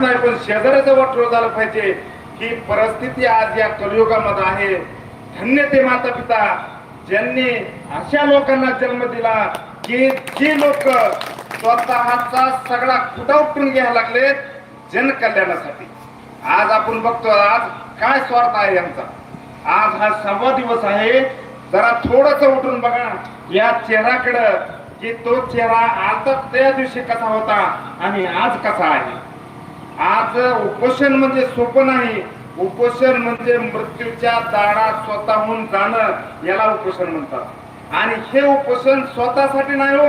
नाही पण शेजाऱ्याचं वाटलं झालं पाहिजे. ही परिस्थिती आज या कलियुगामध्ये आहे. धन्य ते माता पिता ज्यांनी अशा लोकांना जन्म दिला की जे लोक स्वतःचा सगळा कुटा उपटून घ्यायला लागले जनकल्याणासाठी. आज आपण बघतो आज काय स्वार्थ आहे यांचा. आज हा सहावा दिवस आहे. जरा थोडस उठून बघा. या चेहऱ्याकडं की तो चेहरा आता त्या दिवशी कसा होता आणि आज कसा आहे? आज उपोषण म्हणजे सोपं नाही. उपोषण म्हणजे मृत्यूच्या दारात स्वतःहून जाणं याला उपोषण म्हणतात. आणि हे उपोषण स्वतःसाठी नाही हो.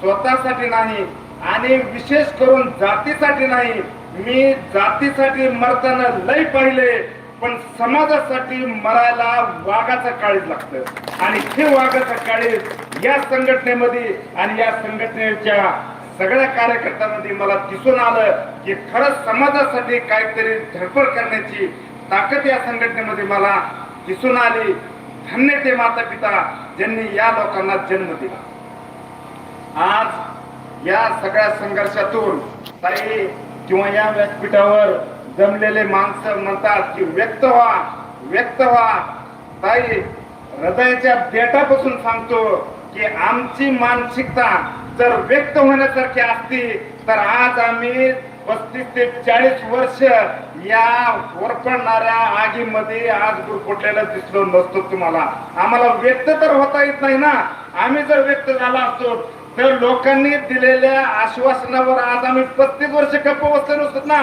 स्वतःसाठी नाही आणि विशेष करून जातीसाठी नाही. मी जातीसाठी मरताना लय पाहिले पण समाजासाठी मरायला वाघाचं काळीज लागतं. आणि हे वाघाचं काळीज या संघटनेमध्ये आणि या संघटनेच्या सगळ्या कार्यकर्त्यांमध्ये मला दिसून आलं की खरंच समाजासाठी काहीतरी धडपड करण्याची ताकद या संघटनेमध्ये मला दिसून आली. धन्य ते माता पिता ज्यांनी या लोकांना जन्म दिला. आज या सगळ्या संघर्षातून ताई किंवा या व्यासपीठावर जमलेले माणसं म्हणतात की व्यक्त व्हा व्यक्त व्हा. ताई हृदयाच्या बेटापासून सांगतो की आमची मानसिकता जर व्यक्त होण्यासारखी असती तर आज आम्ही पस्तीस ते चाळीस वर्ष या वरपडणाऱ्या आगीमध्ये आज गुरफुटलेला दिसलो नसतो तुम्हाला. आम्हाला व्यक्त तर होता येत नाही ना. आम्ही जर व्यक्त झाला असतो तर लोकांनी दिलेल्या आश्वासनावर आज आम्ही पस्तीस वर्ष गप्प बसले नसतो ना.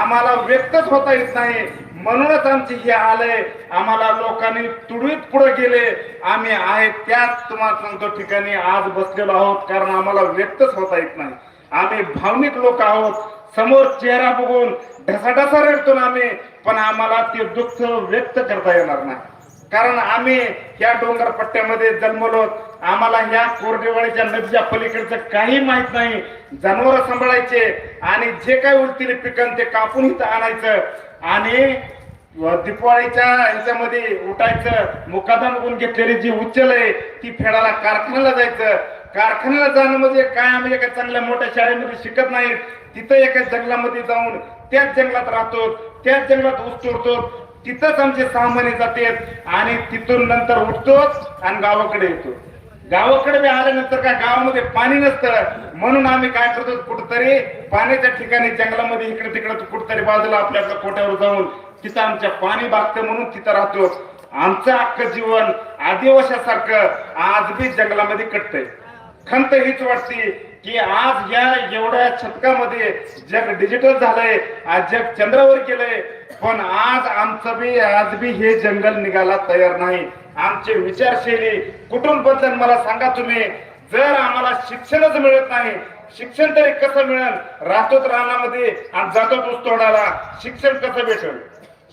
आम्हाला व्यक्तच होता येत नाही. म्हणूनच आमची हे आलंय आम्हाला लोकांनी तुडवीत पुढे गेले. आम्ही आहे त्याच तुम्हाला सांगतो ठिकाणी आज बसलेलो आहोत कारण आम्हाला व्यक्तच होता येत नाही. आम्ही भावनिक लोक आहोत. समोर चेहरा बघून ढसाढसा रडतो ना आम्ही पण आम्हाला ते दुःख व्यक्त करता येणार नाही. कारण आम्ही या डोंगर पट्ट्यामध्ये जन्मलो. आम्हाला ह्या कोरडेवाडीच्या नदीच्या पलीकडचं काही माहीत नाही. जनावर सांभाळायचे आणि जे काही उरतील पिकन ते कापून इथं आणायचं. आणि दिपवाळीच्या ह्याच्यामध्ये उठायचं मुकादम गुण घेतलेली जी उचल आहे ती फेडायला कारखान्याला जायचं. कारखान्याला जाणं म्हणजे काय? आम्ही एका चांगल्या मोठ्या शाळेमध्ये शिकत नाही. तिथं एका जंगलामध्ये जाऊन त्याच जंगलात राहतो त्याच जंगलात ऊस तोडतो. तिथंच आमचे सहा महिने जातात आणि तिथून नंतर उठतोच आणि गावाकडे येतो. गावाकडे मी आल्यानंतर काय? गावामध्ये पाणी नसतं. म्हणून आम्ही काय करतो? कुठतरी पाण्याच्या ठिकाणी जंगलामध्ये इकडे तिकडे कुठतरी बाजूला आपल्या कोट्यावर जाऊन तिथं आमच्या पाणी बागत म्हणून तिथं राहतो आमचं अख्खं जीवन आदिवासासारखं आज बी जंगलामध्ये कटतंय. खंत हीच वाटते की आज या एवढ्या शतकामध्ये जग डिजिटल झालंय आज जग चंद्रावर गेलंय. पण आज आमचं बी आज बी हे जंगल निघायला तयार नाही. आमचे विचारशैली कुठून बदल मला सांगा तुम्ही? जर आम्हाला शिक्षणच मिळत नाही शिक्षण तरी कसं मिळेल? राहतोच रानामध्ये आणि जातो ऊस तोडायला. शिक्षण कसं भेटेल?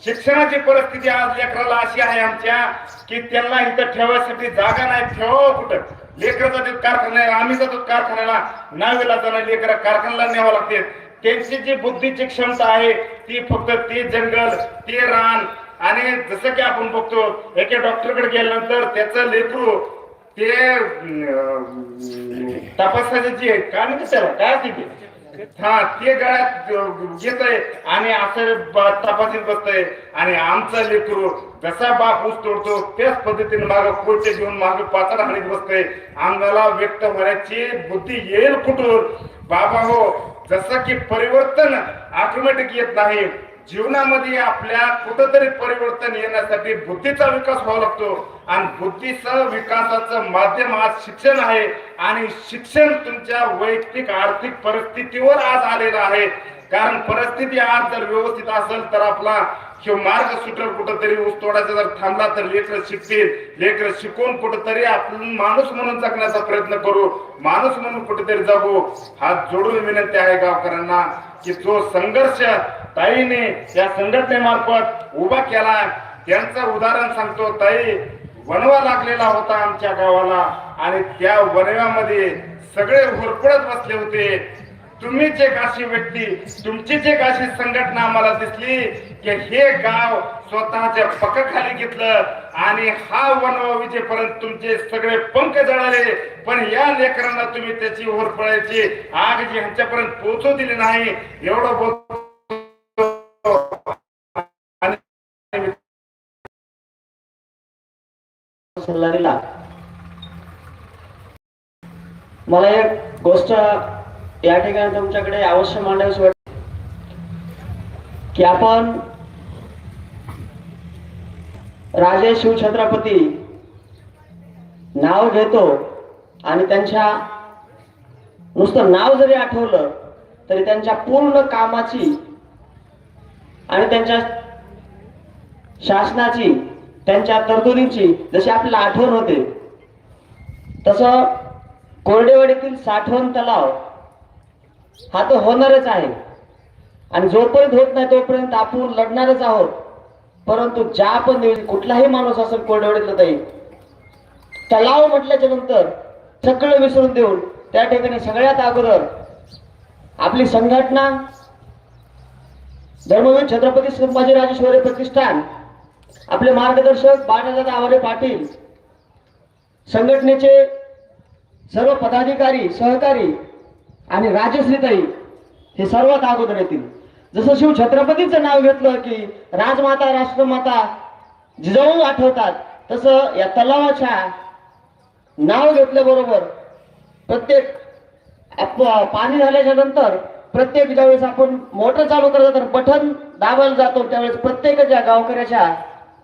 शिक्षणाची परिस्थिती आज लेकराला अशी आहे आमच्या की त्यांना इथं ठेवायसाठी जागा नाही ठेवावं हो कुठं? लेकरं जातात कारखान्याला आम्ही जातो कारखान्याला नावेला जाणार लेकर कारखान्याला न्यावं लागते. त्यांची जी बुद्धीची क्षमता आहे ती फक्त ते जंगल ते रान आणि जसं की आपण बघतो एका डॉक्टरकडे गेल्यानंतर त्याचं लेकरू ते तपासायचं तपासाचे जे काय म्हणतात त्याला? काय तिथे हा ते गळ्यात घेत आहे आणि असं तपासून बसतय बसतंय. आणि आमचा लेकरू जसा बाप ऊस तोडतो त्याच पद्धतीने माग कोचे घेऊन माग पातळ हाणीत बसतंय. आम्हाला व्यक्त होण्याची बुद्धी येईल कुठून? बाबा हो जसं की परिवर्तन ऑटोमॅटिक येत नाही जीवनामध्ये आपल्या कुठंतरी परिवर्तन येण्यासाठी बुद्धीचा विकास व्हावा लागतो. आणि बुद्धीचा विकासाचं माध्यम आज शिक्षण आहे. आणि शिक्षण तुमच्या वैयक्तिक आर्थिक परिस्थितीवर आज आलेलं आहे. कारण परिस्थिती आज जर व्यवस्थित असेल तर आपला किंवा मार्ग सुटेल कुठंतरी ऊस तोडायचा जर थांबला तर लेकर शिकतील. लेकर शिकून कुठंतरी आपण माणूस म्हणून जगण्याचा प्रयत्न करू. माणूस म्हणून कुठेतरी जगू. हात जोडून विनंती आहे गावकऱ्यांना की जो संघर्ष ताईने या संघटनेमार्फत उभा केला त्यांचं उदाहरण सांगतो. ताई वनवा लागलेला होता आमच्या गावाला आणि त्या वनव्यामध्ये सगळे होरपडत बसले होते. तुम्ही जे काशी व्यक्ती तुमची जे काशी संघटना आम्हाला दिसली की हे गाव स्वतःच्या पकाखाली घेतलं आणि हा वनवा विजेपर्यंत तुमचे सगळे पंख जळाले. पण या लेकरांना तुम्ही त्याची होरपळायची आग जी ह्यांच्यापर्यंत पोहोचू दिली नाही एवढं बोलतो. सल्ला दिला. मला एक गोष्ट या ठिकाणी तुमच्याकडे अवश्य मांडावीशी की आपण राजे शिवछत्रपती नाव घेतो आणि त्यांच्या नुसतं नाव जरी आठवलं तरी त्यांच्या पूर्ण कामाची आणि त्यांच्या शासनाची त्यांच्या तरतुदींची जशी आपल्याला आठवण होते तसं कोरडेवाडीतील साठवण तलाव हा तो होणारच आहे. आणि जोपर्यंत होत नाही तोपर्यंत आपण लढणारच आहोत. परंतु ज्या पण कुठलाही माणूस असेल कोरडवडीतला ताई तलाव म्हटल्याच्या नंतर सगळं विसरून देऊन त्या ठिकाणी सगळ्यात अगोदर आपली संघटना धर्मवीर छत्रपती संभाजी शिवरे प्रतिष्ठान आपले मार्गदर्शक बाळादादा आवारे पाटील संघटनेचे सर्व पदाधिकारी सहकारी आणि राजश्रीताई हे सर्वात अगोदर येतील. जसं शिव छत्रपतीचं नाव घेतलं की राजमाता राष्ट्रमाता जिजाऊ आठवतात तसं या तलावाच्या नाव घेतल्याबरोबर प्रत्येक पाणी झाल्याच्यानंतर प्रत्येक ज्यावेळेस आपण मोटर चालू करत तर बटन दाबायला जातो त्यावेळेस प्रत्येकाच्या गावकऱ्याच्या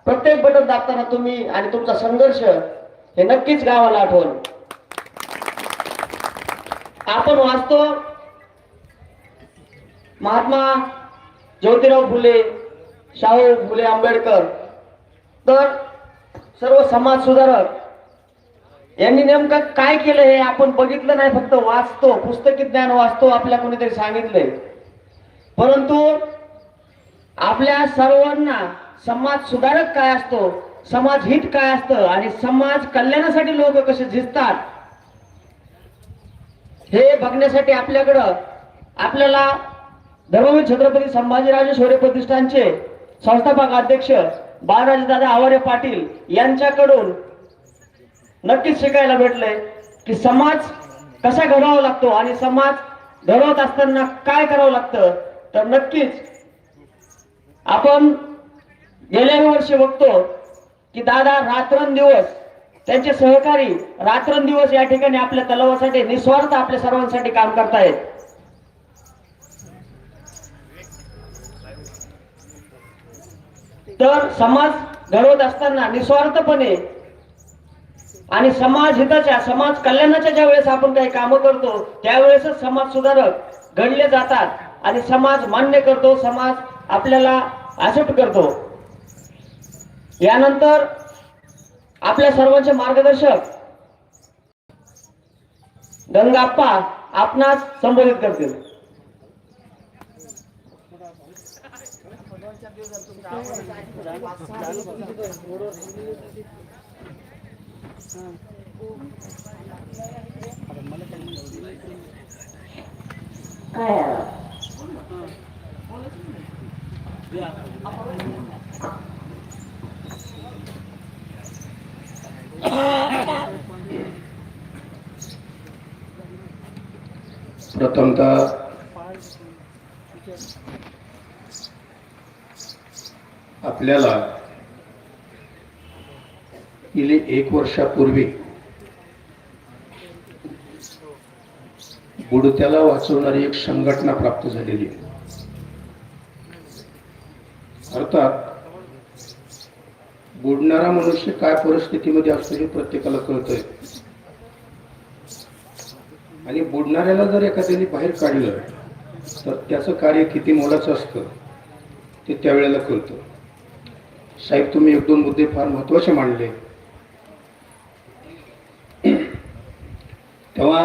प्रत्येक बटन दाबताना तुम्ही आणि तुमचा संघर्ष हे नक्कीच गावाला आठवण. आपण वाचतो. महात्मा ज्योतिराव फुले शाहू फुले आंबेडकर. तर सर्व समाज सुधारक यांनी नेमकं काय केलं हे आपण बघितलं नाही फक्त वाचतो पुस्तकी ज्ञान वाचतो आपल्या कोणीतरी सांगितलंय. परंतु आपल्या सर्वांना समाज सुधारक काय असतो समाज हित काय असतं आणि समाज कल्याणासाठी लोक कसे झिजतात हे बघण्यासाठी आपल्याकडं आपल्याला धर्मवीर छत्रपती संभाजीराजे शौर्य प्रतिष्ठानचे संस्थापक अध्यक्ष बाळराजदादा आवारे पाटील यांच्याकडून नक्कीच शिकायला भेटलंय की समाज कसा घडवावा लागतो आणि समाज घडवत असताना काय करावं लागतं तर नक्कीच आपण गेल्या वर्षी बघतो की दादा रात्रंदिवस त्यांचे सहकारी रात्रंदिवस या ठिकाणी आपल्या तलावासाठी निस्वार्थ आपल्या सर्वांसाठी काम करतायत. तर समाज घडवत असताना निस्वार्थपणे आणि समाज हिताच्या समाज कल्याणाच्या ज्या वेळेस आपण काही कामं करतो त्यावेळेसच समाज सुधारक घडले जातात आणि समाज मान्य करतो समाज आपल्याला ऍक्सेप्ट करतो. यानंतर आपल्या सर्वांचे मार्गदर्शक गंगाप्पा आपणास संबोधित करतील. प्रथमतः आपल्याला गेली एक वर्षापूर्वी बुडत्याला वाचवणारी एक संघटना प्राप्त झालेली आहे. अर्थात बुडणारा मनुष्य काय परिस्थितीमध्ये असतो हे प्रत्येकाला कळतंय. आणि बुडणाऱ्याला जर एखाद्याने बाहेर काढलं तर त्याचं कार्य किती मोलाचं असतं ते त्यावेळेला कळतं. साहेब तुम्ही एक दोन मुद्दे फार महत्त्वाचे मांडले. तेव्हा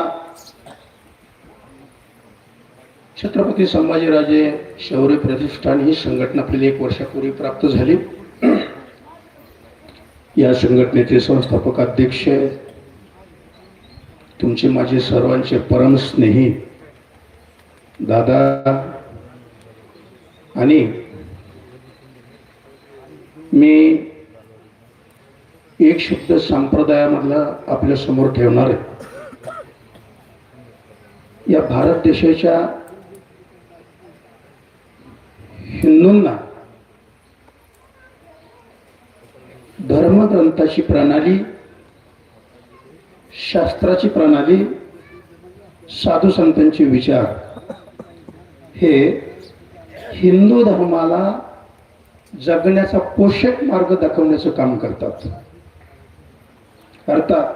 छत्रपती संभाजीराजे शौर्य प्रतिष्ठान ही संघटना आपल्याला एक वर्षापूर्वी प्राप्त झाली. या संघटनेचे संस्थापक अध्यक्ष तुमचे माझे सर्वांचे परमस्नेही दादा आणि मी एक शब्द संप्रदायामधला आपल्यासमोर ठेवणार आहे. या भारत देशाच्या हिंदूंना धर्मग्रंथाची प्रणाली शास्त्राची प्रणाली साधू संतांचे विचार हे हिंदू धर्माला जगण्याचा पोषक मार्ग दाखवण्याचं काम करतात. अर्थात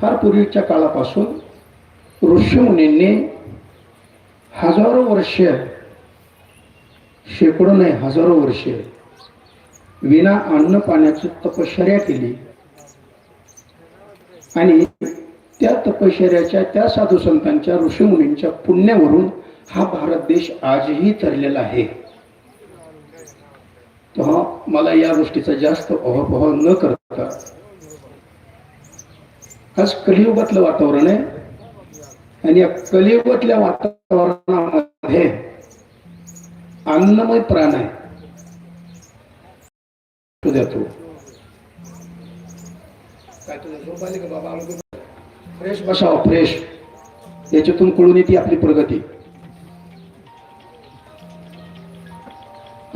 फार पूर्वीच्या काळापासून ऋषीमुनींनी हजारो वर्ष शेकडो नाही हजारो वर्षे विना अन्न पाण्याची तपश्चर्या केली. आणि त्या तपश्चर्याच्या त्या साधू संतांच्या ऋषीमुनींच्या पुण्यावरून हा भारत देश आजही तरलेला आहे. तेव्हा मला या गोष्टीचा जास्त अहोभाव न करता आज कलियुगातलं वातावरण आहे. आणि या कलियुगातल्या वातावरणामध्ये अन्नमय प्राण आहे. देतो काय झोप आली का बाबा? फ्रेश बसावं फ्रेश. याच्यातून कळून येते आपली प्रगती.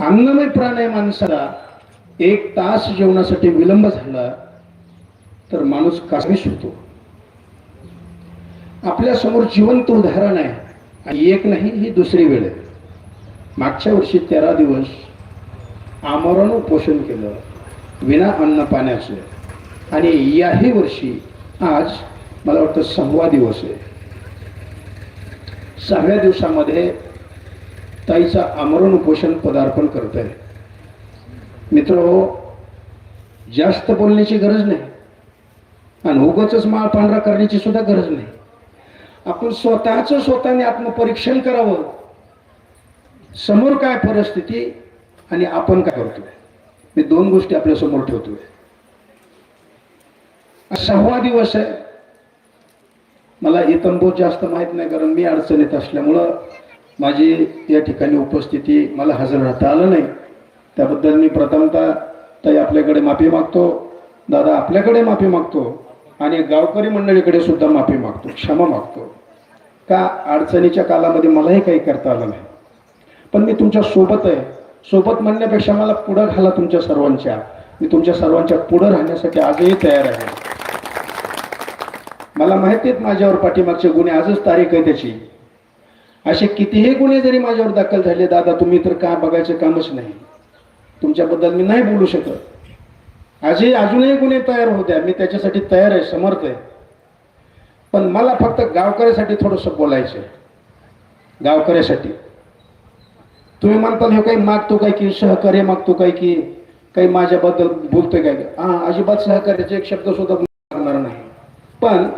अन्नमय प्राणाय माणसाला एक तास जेवणासाठी विलंब झाला तर माणूस कासमीस होतो. आपल्यासमोर जिवंत उदाहरण आहे आणि एक नाही ही दुसरी वेळ आहे. मागच्या वर्षी तेरा दिवस आमरण उपोषण केलं विना अन्न पाण्याचं. आणि याही वर्षी आज मला वाटतं सहावा दिवस आहे. सहाव्या दिवसामध्ये ताईचा आमरण उपोषण पदार्पण करत आहे मित्र जास्त बोलण्याची गरज नाही. आणि उगच माळ पांढरा करण्याची सुद्धा गरज नाही. आपण स्वतःच स्वतःने आत्मपरीक्षण करावं. समोर काय परिस्थिती आणि आपण काय करतोय. मी दोन गोष्टी आपल्यासमोर ठेवतोय. सहावा दिवस आहे. मला इतंबोत जास्त माहीत नाही कारण मी अडचणीत असल्यामुळं माझी या ठिकाणी उपस्थिती मला हजर राहता आलं नाही. त्याबद्दल मी प्रथमतः ताई आपल्याकडे माफी मागतो दादा आपल्याकडे माफी मागतो आणि गावकरी मंडळीकडे सुद्धा माफी मागतो क्षमा मागतो. का अडचणीच्या कालामध्ये मलाही काही करता आलं नाही. पण मी तुमच्यासोबत आहे. सोबत म्हणण्यापेक्षा मला पुढं घाला तुमच्या सर्वांच्या. मी तुमच्या सर्वांच्या पुढं राहण्यासाठी आजही तयार आहे. मला माहिती आहेत माझ्यावर पाठीमागचे गुन्हे आजच तारीख आहे त्याची. असे कितीही गुन्हे जरी माझ्यावर दाखल झाले दादा तुम्ही तर का बघायचं कामच नाही. तुमच्याबद्दल मी नाही बोलू शकत. आजही अजूनही गुन्हे तयार होत्या मी त्याच्यासाठी तयार आहे समर्थ आहे. पण मला फक्त गावकऱ्यासाठी थोडंसं बोलायचं आहे गावकऱ्यासाठी. तुम्ही म्हणताल हे काही मागतो काय की सहकार्य मागतो काय की काही माझ्याबद्दल बोलतोय काय? हा अजिबात सहकार्याचे एक शब्द सुद्धा लागणार नाही. पण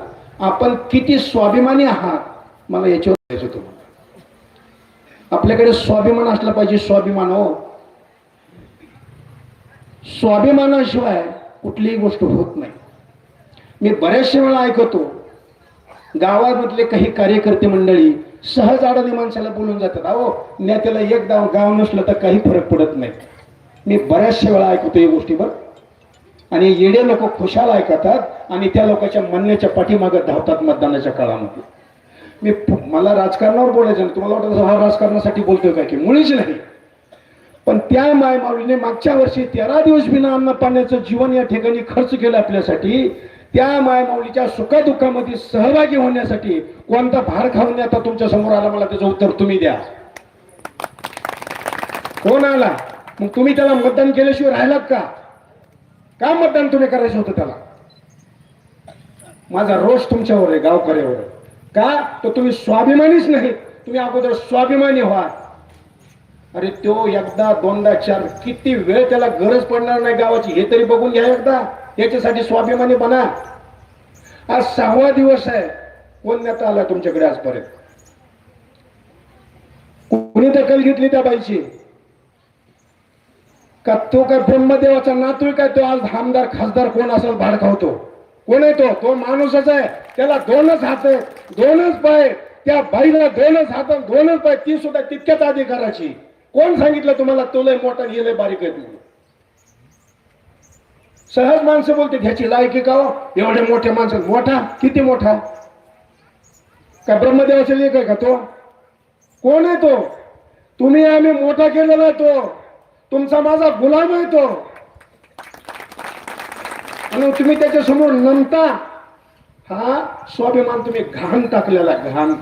आपण किती स्वाभिमानी आहात मला याच्यावर आपल्याकडे स्वाभिमान असला पाहिजे स्वाभिमान हो. स्वाभिमानाशिवाय कुठलीही गोष्ट होत नाही. मी बऱ्याचशा वेळा ऐकतो गावामधले काही कार्यकर्ते मंडळी सहज अडाणी माणसाला बोलून जातात अहो नेत्याला एक गाव गाव नसलं तर काही फरक पडत नाही. मी बऱ्याचशा वेळा ऐकतो या गोष्टीवर. आणि येडे लोक खुशाल ऐकतात आणि त्या लोकांच्या म्हणण्याच्या पाठीमागं धावतात मतदानाच्या काळामध्ये. मी मला राजकारणावर बोलायचं नाही. तुम्हाला वाटतं हा राजकारणासाठी बोलतोय काय की मुळीच नाही. पण त्या मायमाऊलीने मागच्या वर्षी तेरा दिवस बिना अन्न पाण्याचं जीवन या ठिकाणी खर्च केलं आपल्यासाठी त्या मायमाऊलीच्या सुखादुःखामध्ये सहभागी होण्यासाठी कोणता भार खाऊन आता तुमच्यासमोर आला मला त्याचं उत्तर तुम्ही द्या. कोण आला? मग तुम्ही त्याला मतदान केल्याशिवाय राहिलात का? का मतदान तुम्ही करायचं होतं त्याला? माझा रोष तुमच्यावर आहे गावकऱ्यावर आहे. का? तर तुम्ही स्वाभिमानीच नाही. तुम्ही अगोदर स्वाभिमानी व्हा. अरे तो एकदा दोनदा चार किती वेळ त्याला गरज पडणार नाही गावाची हे तरी बघून घ्या एकदा. याच्यासाठी स्वाभिमानी बना. आज सहावा दिवस आहे. कोण नेता आला तुमच्याकडे आजपर्यंत? कोणी दखल घेतली त्या बाईची? का तो काय ब्रह्मदेवाचा नातू काय तो आज आमदार खासदार कोण असेल भाड खावतो? कोण आहे तो? तो माणूसच आहे. त्याला दोनच हात आहे दोनच पाय त्या बाईला दोनच हात दोनच पाय ती सुद्धा तितक्याच अधिकाराची. कोण सांगितलं तुम्हाला तो लय मोठा गेले बारीक आहे तुम्ही सहज माणसं बोलते ह्याची लायकी का हो? एवढे मोठे मोठ्या माणसं मोठा? किती मोठा? का ब्रह्मदेवाचा लेख आहे का तो? कोण आहे तो? तुम्ही आम्ही मोठा केलेला आहे तो. तुमचा माझा गुलाम आहे तो. आणि तुम्ही त्याच्यासमोर नमता हा स्वाभिमान तुम्ही घाण टाकलेला घाण.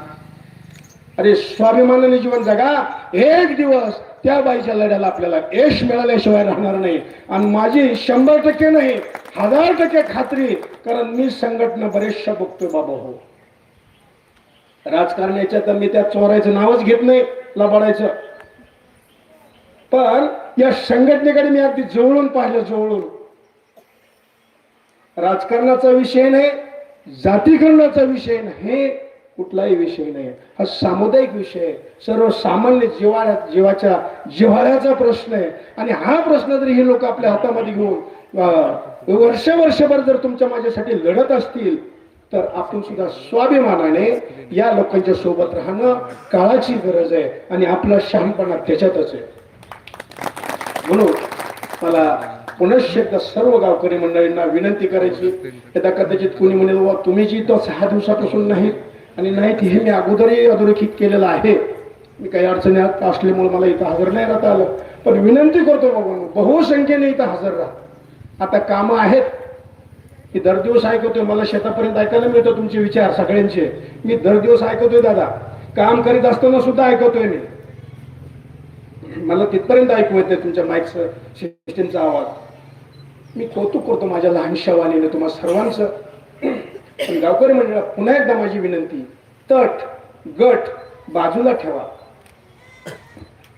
अरे स्वाभिमानाने जीवन जगा. एक दिवस त्या बाईच्या लढ्याला आपल्याला यश मिळाल्याशिवाय राहणार नाही. आणि माझी शंभर टक्के नाही हजार टक्के खात्री कारण मी संघटना बरेचशा बघतोय बाबा हो. राजकारण्याच्या तर मी त्या चोरायचं नावच घेत नाही लबाडायचं. पण या संघटनेकडे मी अगदी जवळून पाहिलं जवळून. राजकारणाचा विषय नाही जातीकरणाचा विषय नाही कुठलाही विषय नाही. हा सामुदायिक विषय आहे. सर्वसामान्य जिवाळ्या जीवाच्या जिव्हाळ्याचा प्रश्न आहे. आणि हा प्रश्न जर हे लोक आपल्या हातामध्ये घेऊन वर्ष वर्षभर जर तुमच्या माझ्यासाठी लढत असतील तर आपण सुद्धा स्वाभिमानाने या लोकांच्या सोबत राहणं काळाची गरज आहे. आणि आपला शहाणपणा त्याच्यातच आहे. म्हणून मला पुनश्च एकदा सर्व गावकरी मंडळींना विनंती करायची. यदा कदाचित कोणी म्हणेल वा तुम्ही जी तर सहा दिवसापासून नाहीत आणि नाहीत हे मी अगोदरही अधोरेखित केलेलं आहे. मी काही अडचणी असल्यामुळे मला इथं हजर नाही राहता आलं. पण विनंती करतो बाबा बहुसंख्येने इथं हजर राहा. आता कामं आहेत. मी दर दिवस ऐकतोय मला शेतापर्यंत ऐकायला मिळतं तुमचे विचार सगळ्यांचे. मी दर दिवस ऐकतोय दादा. काम करीत असताना सुद्धा ऐकतोय मी. मला तिथपर्यंत ऐकू येते तुमच्या माईकचं सिस्टीमचा आवाज. मी कौतुक करतो माझ्या लहानशा वाणीनं तुम्हा सर्वांचं. पण गावकरी मंडळात पुन्हा एकदा माझी विनंती तट गट बाजूला ठेवा.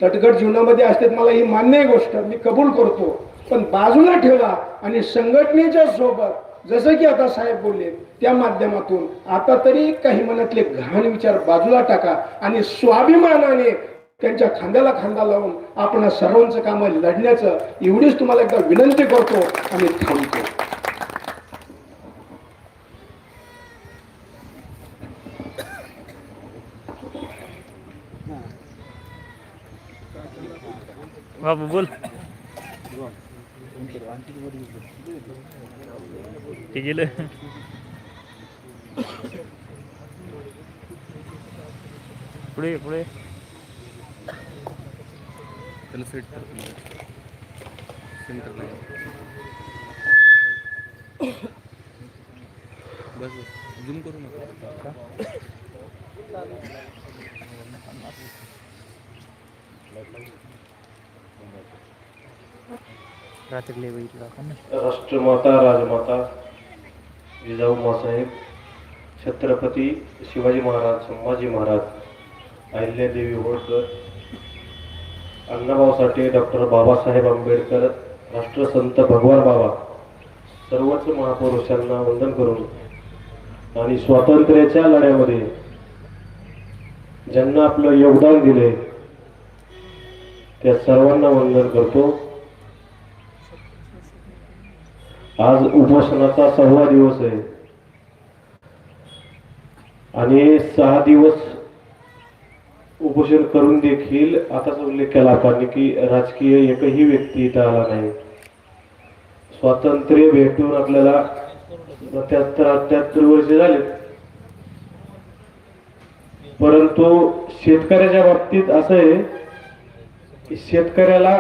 तटगट जीवनामध्ये असते मला ही मान्य गोष्ट मी कबूल करतो. पण बाजूला ठेवा आणि संघटनेच्या सोबत जसं की आता साहेब बोलले त्या माध्यमातून आता तरी काही मनातले घाण विचार बाजूला टाका आणि स्वाभिमानाने त्यांच्या खांद्याला खांदा लावून आपण सर्वांचं काम लढण्याचं एवढीच तुम्हाला एकदा विनंती करतो आणि थांबतो. बाबू बोल. ते गेलं. पुढे पुढे त्याला सेट करतो सेंटरला बस झूम करू नका. रात्री बघितलं आपण? ना राष्ट्रमाता राजमाता जिजाऊ मासाहेब छत्रपती शिवाजी महाराज संभाजी महाराज अहिल्यादेवी होळकर अण्णाभाऊ साठे डॉक्टर बाबासाहेब आंबेडकर राष्ट्रसंत भगवान बाबा सर्वच महापुरुषांना वंदन करून आणि स्वातंत्र्याच्या लढ्यामध्ये ज्यांना आपलं योगदान दिले त्या सर्वांना वंदन करतो. आज उपोषणाचा सहावा दिवस आहे. आणि सहा दिवस उपोषण करून देखील आताच उल्लेख केला आपण की राजकीय एकही व्यक्ती इथं आला नाही. स्वातंत्र्य भेटून आपल्याला सत्याहत्तर अठ्याहत्तर वर्ष झाले. परंतु शेतकऱ्याच्या बाबतीत असं आहे की शेतकऱ्याला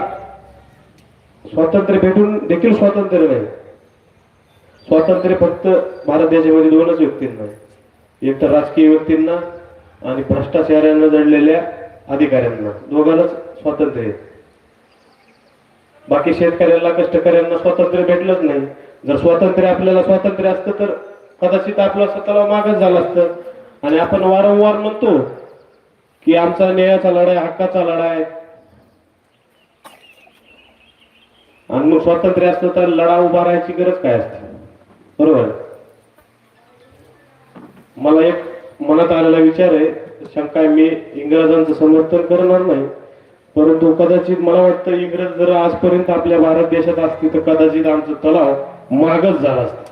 स्वातंत्र्य भेटून देखील स्वातंत्र्य नाही. स्वातंत्र्य फक्त भारत देशामध्ये दोनच व्यक्तींना एक तर राजकीय व्यक्तींना आणि भ्रष्टाचारांना जडलेल्या अधिकाऱ्यांना. दोघांनाच स्वातंत्र्य आहे. बाकी शेतकऱ्यांना कष्टकऱ्यांना स्वातंत्र्य भेटलंच नाही. जर स्वातंत्र्य आपल्याला स्वातंत्र्य असतं तर कदाचित आपला स्वतःला मागच झालं असतं. आणि आपण वारंवार म्हणतो की आमचा न्यायाचा लढा हक्काचा लढा आहे आणि मग स्वातंत्र्य असतं तर लढा उभा राहायची गरज काय असते? बरोबर? मला एक मनात आलेला विचार आहे शंका आहे, मी इंग्रजांचं समर्थन करणार नाही. परंतु कदाचित मला वाटतं इंग्रज जर आजपर्यंत आपल्या भारत देशात असतील तर कदाचित आमचं तलाव मागच झाला असतं.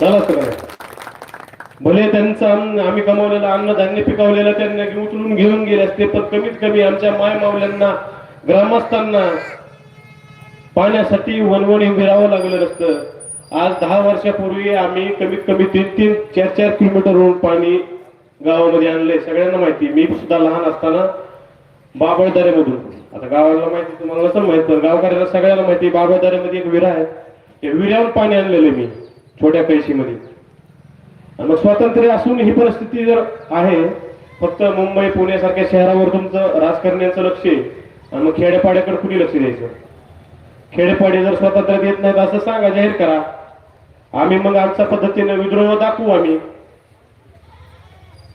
झालाच नाही? भले त्यांचं अन्न आम्ही कमावलेलं अन्नधान्य पिकवलेलं त्यांना उचलून घेऊन गेले असते पण कमीत कमी आमच्या माय मावल्यांना ग्रामस्थांना पाण्यासाठी वनवणी उभी राहावं लागलं असतं. आज दहा वर्षापूर्वी आम्ही कमीत कमी तीन तीन चार चार किलोमीटरवरून पाणी गावामध्ये आणलंय. सगळ्यांना माहिती. मी सुद्धा लहान असताना बाबळदाऱ्यामधून आता गावाला माहिती तुम्हाला नसेल माहीत पण गावकऱ्याला सगळ्याला माहिती बाबळदाऱ्यामध्ये एक विरा आहे. त्या विऱ्यावर पाणी आणलेलं मी छोट्या पैशीमध्ये. आणि मग स्वातंत्र्य असून ही परिस्थिती जर आहे फक्त मुंबई पुण्यासारख्या शहरावर तुमचं राजकारण्याचं लक्ष आहे. आणि मग खेड्यापाड्याकडे कुणी लक्ष द्यायचं? खेडेपाडे जर स्वातंत्र्य देत नाहीत असं सांगा जाहीर करा. आम्ही मग आमच्या पद्धतीने विद्रोह दाखवू आम्ही.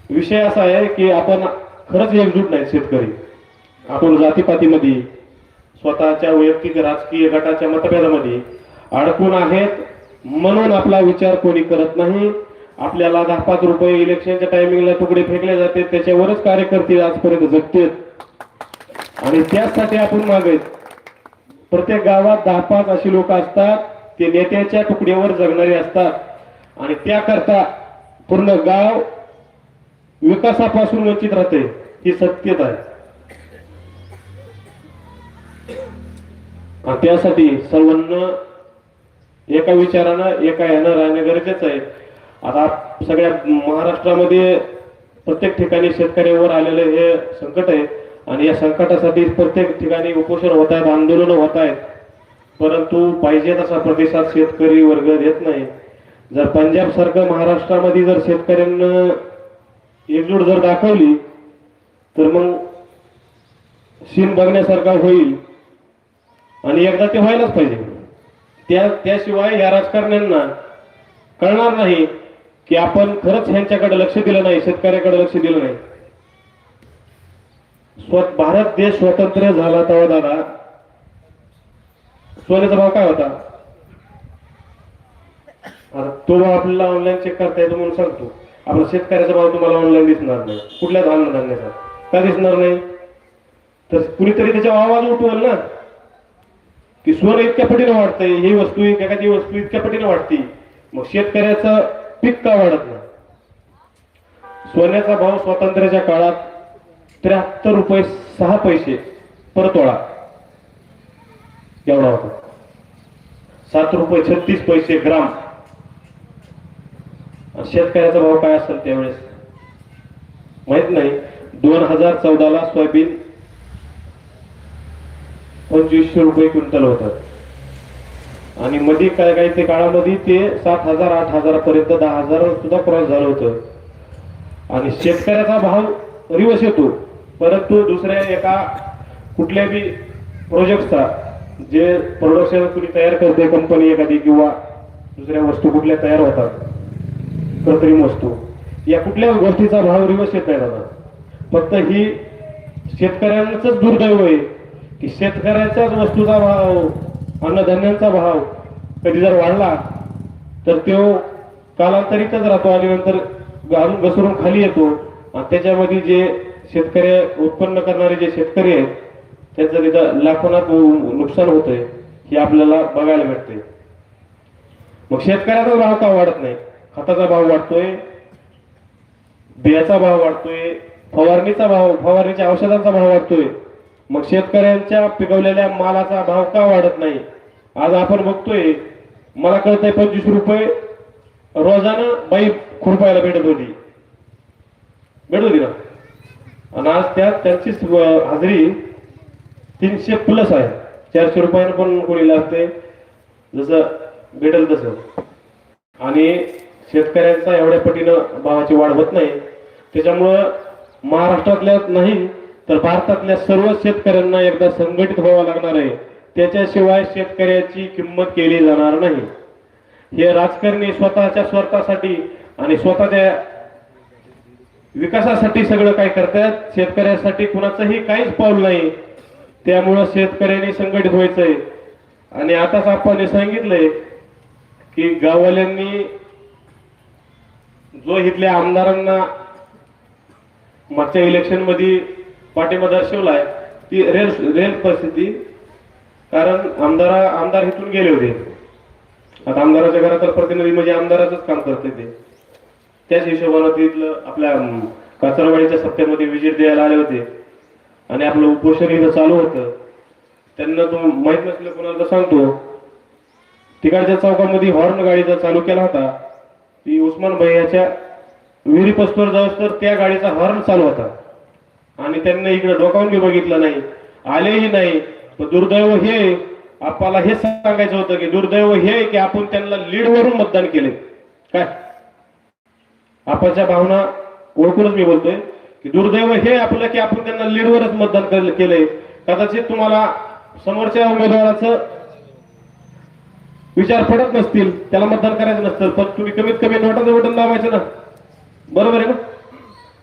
विषय असा आहे की आपण खरंच एकजूट नाही शेतकरी. आपण जातीपातीमध्ये स्वतःच्या वैयक्तिक राजकीय गटाच्या मतभेदामध्ये अडकून आहेत म्हणून आपला विचार कोणी करत नाही. आपल्याला दहा पाच रुपये इलेक्शनच्या टायमिंगला तुकडे फेकले जाते त्याच्यावरच कार्यकर्ते आजपर्यंत जगतेत. आणि त्याचसाठी आपण मागायत प्रत्येक गावात दहा पाच अशी लोक असतात ते नेत्याच्या तुकड्यावर जगणारे असतात. आणि त्याकरता पूर्ण गाव विकासापासून वंचित राहते ही सत्यता आहे. त्यासाठी सर्वांना एका विचारानं एका यानं राहणे गरजेचं आहे. आता सगळ्या महाराष्ट्रामध्ये प्रत्येक ठिकाणी शेतकऱ्यावर आलेले हे संकट आहे. आणि या संकटासाठी प्रत्येक ठिकाणी उपोषण होत आहेत आंदोलनं होत आहेत. परंतु पाहिजे तसा प्रतिसाद शेतकरी वर्ग देत नाही. जर पंजाब सारखं महाराष्ट्रामध्ये जर शेतकऱ्यांना एकजूट जर दाखवली तर मग सीन बघण्यासारखा होईल. आणि एकदा ते व्हायलाच पाहिजे. त्या त्याशिवाय या राजकारण्यांना कळणार नाही की आपण खरंच ह्यांच्याकडे लक्ष दिलं नाही शेतकऱ्याकडे लक्ष दिलं नाही. स्व भारत देश स्वतंत्र झाला तेव्हा दादा सोन्याचा भाव काय होता? आता तो भाव आपल्याला ऑनलाईन चेक करता येतो म्हणून सांगतो. आपला शेतकऱ्याचा भाव तुम्हाला ऑनलाईन दिसणार नाही. कुठल्याच धान्याचा? का दिसणार नाही? तर कुणीतरी त्याच्या आवाज उठवल ना. की स्वर इतक्या पटीनं वाढतंय ही वस्तू एखादी वस्तू इतक्या पटीनं वाढती. मग शेतकऱ्याचं पीक का वाढत नाही? सोन्याचा भाव स्वातंत्र्याच्या काळात त्र्याहत्तर रुपये सहा पैसे परतोळा एवढा होता. सात रुपये छत्तीस पैसे ग्राम. शेतकऱ्याचा भाव काय असेल त्यावेळेस? माहीत नाही. दोन हजार चौदाला सोयाबीन पंचवीसशे रुपये क्विंटल होतं. आणि मध्ये काय काय ते काळामध्ये ते सात हजार आठ हजारापर्यंत दहा हजार सुद्धा क्रॉस झालं होतं. आणि शेतकऱ्याचा भाव रिवर्स येतो. परंतु दुसऱ्या एका कुठल्या बी प्रोजेक्टचा जे प्रोडक्शन कुणी तयार करते कंपनी एखादी किंवा दुसऱ्या वस्तू कुठल्या तयार होतात कृत्रिम वस्तू. या कुठल्याच गोष्टीचा भाव रिवर्स येत नाही दादा. फक्त ही शेतकऱ्यांच दुर्दैव आहे की शेतकऱ्याच्याच वस्तूचा भाव अन्नधान्यांचा भाव कधी जर वाढला तर तो कालांतरितच राहतो आणि नंतर घालून घसरून खाली येतो. आणि त्याच्यामध्ये जे शेतकरी उत्पन्न करणारे जे शेतकरी आहेत त्यांचं तिथं लाखोनात नुकसान होतंय हे आपल्याला बघायला भेटते मग शेतकऱ्याचा भाव का वाढत नाही. खताचा भाव वाढतोय बियाचा भाव वाढतोय फवारणीचा भाव फवारणीच्या औषधांचा भाव वाढतोय. मग शेतकऱ्यांच्या पिकवलेल्या मालाचा भाव का वाढत नाही? आज आपण बघतोय मला कळतंय पंचवीस रुपये रोजानं बाई खुरपायला भेटत होती. भेटत होती ना आणि आज त्यात त्यांची हजेरी तीनशे प्लस आहे. चारशे रुपयानं पण कोणी लागते. जसं भेटेल तसं. आणि शेतकऱ्यांचा एवढ्या पटीनं भावाची वाढ होत नाही. त्याच्यामुळं महाराष्ट्रातल्या नाही तर भारतातल्या सर्व शेतकऱ्यांना एकदा संघटित व्हावं लागणार आहे. त्याच्याशिवाय शेतकऱ्याची किंमत केली जाणार नाही. हे राजकारणी स्वतःच्या स्वार्थासाठी आणि स्वतःच्या विकासासाठी सगळं काय करतात? शेतकऱ्यासाठी कुणाचंही काहीच पाऊल नाही. त्यामुळं शेतकऱ्यांनी संघटित व्हायचंय. आणि आताच आपण सांगितलंय की गाववाल्यांनी जो इथल्या आमदारांना मागच्या इलेक्शनमध्ये पाठिंबा दर्शवलाय ती रेल रेल परिस्थिती कारण आमदार आमदार इथून गेले होते. आता आमदाराच्या घरातील प्रतिनिधी म्हणजे आमदाराचंच काम करते ते. त्याच हिशोबानं तिथलं आपल्या अं, काचरवाडीच्या सत्तेमध्ये विजिट द्यायला आले होते. आणि आपलं उपोषण इथं चालू होतं. त्यांना तो माहीत नसलं कोणाला सांगतो. तिकडच्या चौकामध्ये हॉर्न गाडीचा चालू केला होता ती उस्मान भैयाच्या विहिरी जाऊस तर त्या गाडीचा हॉर्न चालू होता. आणि त्यांनी इकडे डोकावून बी बघितलं नाही. आलेही नाही. पण दुर्दैव हे आपल्याला हे सांगायचं होतं की दुर्दैव हे की आपण त्यांना लीडवरून मतदान केले. काय? आपणच्या भावना ओळखूनच मी बोलतोय की दुर्दैव हे आपलं की आपण त्यांना लीडवरच मतदान केलंय. कदाचित तुम्हाला समोरच्या उमेदवाराचं विचार पडत नसतील त्याला मतदान करायचं नसतं पण तुम्ही कमीत कमी नोटाचं बटन दाबायचं ना. बरोबर आहे ना?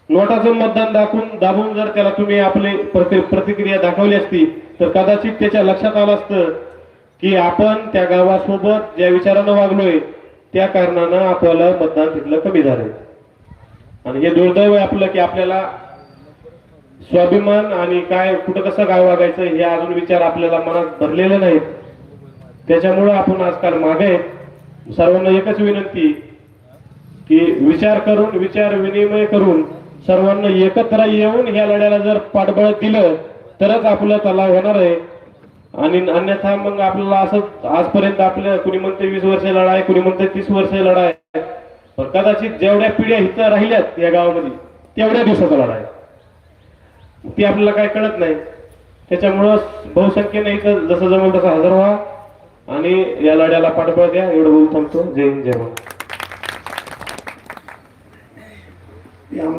नोटाचं मतदान दाखवून दाबून जर त्याला तुम्ही आपली प्रति प्रतिक्रिया दाखवली असती तर कदाचित त्याच्या लक्षात आलं असतं की आपण त्या गावासोबत ज्या विचारानं वागलोय त्या कारणानं आपल्याला मतदान तिथलं कमी झालंय. आणि हे दुर्दैव आहे आपलं की आपल्याला स्वाभिमान आणि काय कुठं कसं गाव वागायचं हे अजून विचार आपल्याला मनात भरलेले नाहीत. त्याच्यामुळं आपण आजकाल मागे सर्वांना एकच विनंती की विचार करून विचार विनिमय करून सर्वांना एकत्र येऊन ह्या लढ्याला जर पाठबळ दिलं तरच आपलं तलाव होणार आहे. आणि अन्यथा मग आपल्याला असं आजपर्यंत आपल्या कुणी म्हणते वीस वर्ष लढाई कुणी म्हणते तीस वर्ष लढाई. पण कदाचित जेवढ्या पिढ्या इथं राहिल्यात या गावामध्ये तेवढ्या दिवसाचा लढा आहे ती आपल्याला काय कळत नाही. त्याच्यामुळं बहुसंख्येने इथं जसं जमेल तसं हजर व्हा. आणि या लढ्याला पाठबळ द्या. एवढं बोलून थांबतो. जय हिंद जय